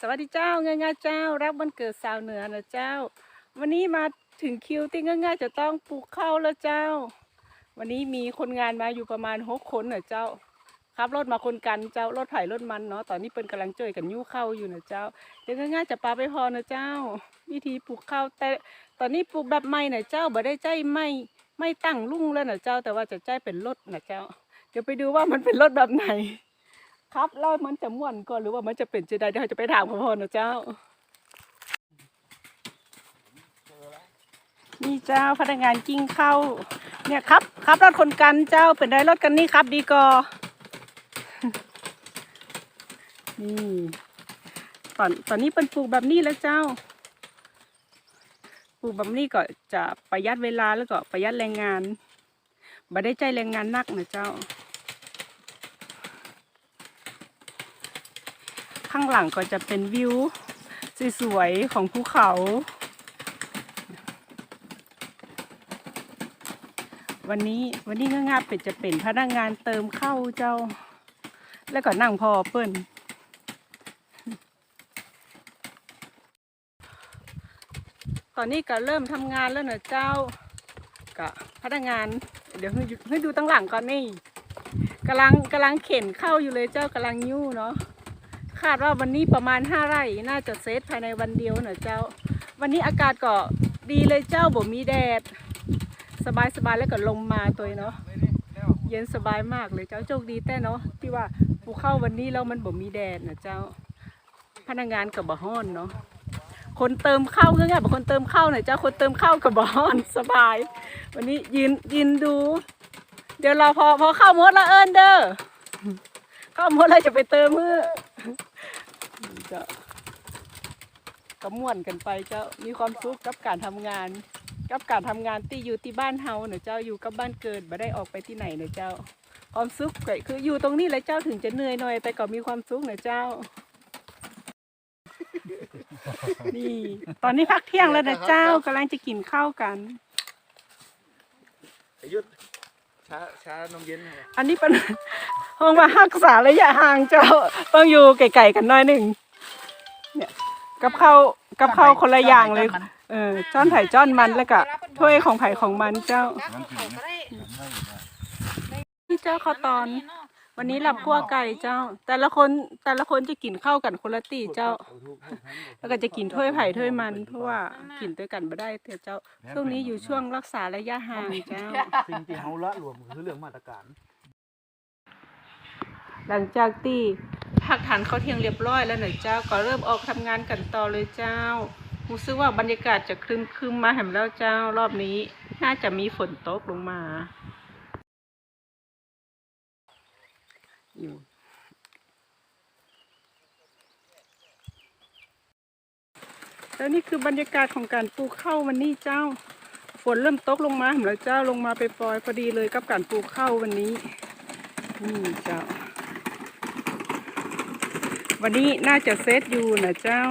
สวัสดีเจ้าง่ายๆเจ้า รับวันเกิดสาวเหนือนะเจ้า วันนี้มาถึงคิวที่ง่ายๆจะต้องปลูกข้าวแล้วเจ้า วันนี้มีคนงานมาอยู่ประมาณหกคนนะเจ้าครับรถมาคนกันเจ้ารถไถรถมันเนาะตอนนี้เป็นกำลังจ่วยกันยิ้วข้าอยู่นะเจ้าเดี๋ยวง่ายๆจะปาไปพอนะเจ้า วิธีปลูกข้าวแต่ตอนนี้ปลูกแบบใหม่นะเจ้าบ่ได้ใจไม่ไม่ตั้งลุ่งแล้วนะเจ้า แต่ว่าจะใจเป็นรถนะเจ้า เดี๋ยวไปดูว่ามันเป็นรถแบบไหน ครับแล้วมันจะม่วนก่อนหรือว่ามันจะเป็นจะได้เดี๋ยวเราจะไปถามพ่อพ่อนะเจ้า นี่เจ้าพนักงานกิ้งเข้า เนี่ยครับครับรถคนกันเจ้าเป็นได้รถกันนี่ครับ ดีกอนี่ตอนตอนนี้เป็นปลูกแบบนี้แล้วเจ้า ปลูกแบบนี้ก็จะประหยัดเวลาแล้วก็ประหยัดแรงงานบ่ได้ใจแรงงานนักนะเจ้า ข้างหลังก็จะเป็นวิวสวยๆของภูเขา วันนี้วันนี้ง่ายๆเป็ดจะเป็นพนักงานเติมเข้าเจ้า แล้วก็นั่งพอเปิ้นตอนนี้ก็เริ่มทำงานแล้วนะเจ้าก็พนักงาน เดี๋ยวให้ดูให้ดูตั้งหลังก่อนนี่กำลังกำลังเข็นเข้าอยู่เลยเจ้ากำลังยู่เนาะาดว่าวันนี้ประมาณห้าไร่ น่าจะเซตภายในวันเดียวเนะเจ้า วันนี้อากาศก็ดีเลยเจ้าบ่มีแดด สบายสบายแล้วก็ลมมาตัวเนาะเย็นสบายมากเลยเจ้าโชคดีแต่เนาะที่ว่าปูเข้าวันนี้แล้วมันบ่มีแดดนะเจ้า พนักงานกับบ่ฮ้อนเนาะคนเติมข้าวก็ไงบอกคนเติมข้าวหน่อยเจ้าคนเติมข้าวกับบ่ฮ้อนสบาย วันนี้ยืนยืนดู เดี๋ยวเราพอพอเข้าหมดแล้วเอินเด้อเข้าหมดแล้วจะไปเติมเมื่อ จะก็ม่วนกันไปเจ้ามีความสุขกับการทำงาน กับการทำงานที่อยู่ที่บ้านเฮาเนอะเจ้าอยู่กับบ้านเกิดไม่ได้ออกไปที่ไหนเนอะเจ้า ความสุขก็คืออยู่ตรงนี้แหละเจ้าถึงจะเหนื่อยหน่อย แต่ก็มีความสุขเนอะเจ้า นี่ ตอนนี้พักเที่ยงแล้วนะเจ้ากำลังจะกินข้าวกัน อายุช้าช้านมเย็นเหรออันนี้เป็นห้องว่ารักษาระยะห่างเจ้า ต้องอยู่ไกลๆกันหน้อยหนึ่ง เนี่ยกับข้าวกับข้าวคนละอย่างเลย เออจ้อนไผ่จ้อนมันแล้วก็ถ้วยของไผ่ของมันเจ้านี่เจ้าข้าวตอน วันนี้หลับคั่วไก่เจ้า แต่ละคนแต่ละคนจะกินข้าวกันคนละตีเจ้า แล้วก็จะกินถ้วยไผ่ถ้วยมัน เพราะว่ากินด้วยกันไม่ได้เถอะเจ้าช่วงนี้อยู่ช่วงรักษาระยะห่างเจ้าสิ่งที่เฮาละรวมคือเรื่องมาตรการ หลังจากที่ พักทานข้าวเที่ยงเรียบร้อยแล้วเนอะเจ้า ก็เริ่มออกทำงานกันต่อเลยเจ้ารู้สึกว่าบรรยากาศจะครึมครึมมาแหมแล้วเจ้ารอบนี้ น่าจะมีฝนตกลงมาอยู่แล้วนี่คือบรรยากาศของการปลูกข้าววันนี้เจ้า ฝนเริ่มตกลงมาแหมแล้วเจ้าลงมาไปปล่อยพอดีเลยกับการปลูกข้าววันนี้นี่เจ้า วันนี้น่าจะเซตอยู่นะเจ้า